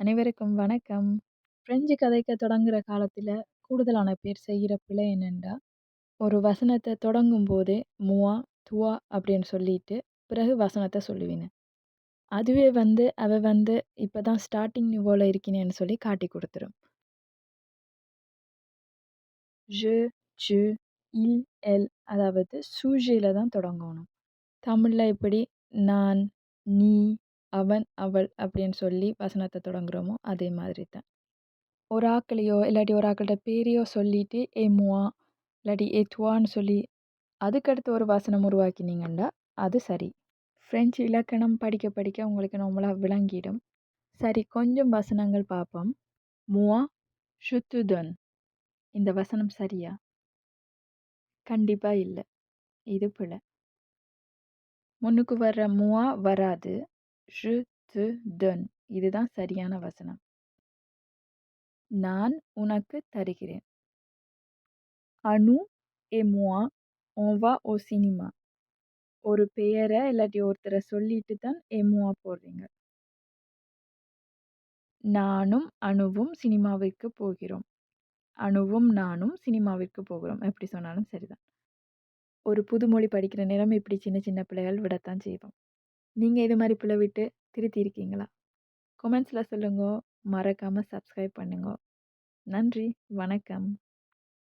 அனைவருக்கும் வணக்கம். பிரெஞ்சு கதைக்க தொடங்குகிற காலத்தில் கூடுதலான பேர் செய்கிற பிழை என்னென்னா, ஒரு வசனத்தை தொடங்கும் போதே "முவா", "துவா" அப்படின்னு சொல்லிட்டு, பிறகு வசனத்தை சொல்லுவீங்க. அதுவே வந்து அவ வந்து இப்போ தான் ஸ்டார்டிங் நிவோவில் இருக்கினேன்னு சொல்லி காட்டி கொடுத்துரும் "ஜு", "சு", "இல்", "எல்" அதாவது சூஜியில் தான் தொடங்கணும். தமிழில் எப்படி நான், நீ, அவன், அவள் அப்படின்னு சொல்லி வசனத்தை தொடங்குறோமோ, அதே மாதிரி தான். ஒரு ஆக்களையோ, இல்லாட்டி ஒரு ஆக்கள்கிட்ட பேரையோ சொல்லிட்டு "ஏ முவா" இல்லாட்டி "ஏ துவான்னு" சொல்லி அதுக்கடுத்து ஒரு வசனம் உருவாக்கினீங்கன்னா, அது சரி. ஃப்ரெஞ்சு இலக்கணம் படிக்க படிக்க உங்களுக்கு நம்மளாக விளங்கிடும். சரி கொஞ்சம் வசனங்கள் பார்ப்போம். "முவா, ஷுத்துதன் இந்த வசனம் சரியா? கண்டிப்பாக இல்லை இது பிழை. முன்னுக்கு வர்ற "முவா" வராது. ஷு te donne" இதுதான் சரியான வசனம். நான் உனக்கு தருகிறேன். "அனு எமுவா ஓவா ஓ சினிமா ஒரு பெயரை இல்லாட்டி ஒருத்தரை சொல்லிட்டு தான் எமுவா போடுறீங்க. நானும் அணுவும் சினிமாவிற்கு போகிறோம். அணுவும் நானும் சினிமாவிற்கு போகிறோம். எப்படி சொன்னாலும் சரிதான். ஒரு புதுமொழி படிக்கிற நேரம் இப்படி சின்ன சின்ன பிள்ளைகள் விடத்தான் செய்வோம். நீங்கள் இது மாதிரி பிள்ளை விட்டு திருத்தி இருக்கீங்களா? கமெண்ட்ஸ்ல சொல்லுங்க. மறக்காமல் சப்ஸ்கிரைப் பண்ணுங்க. நன்றி. வணக்கம்.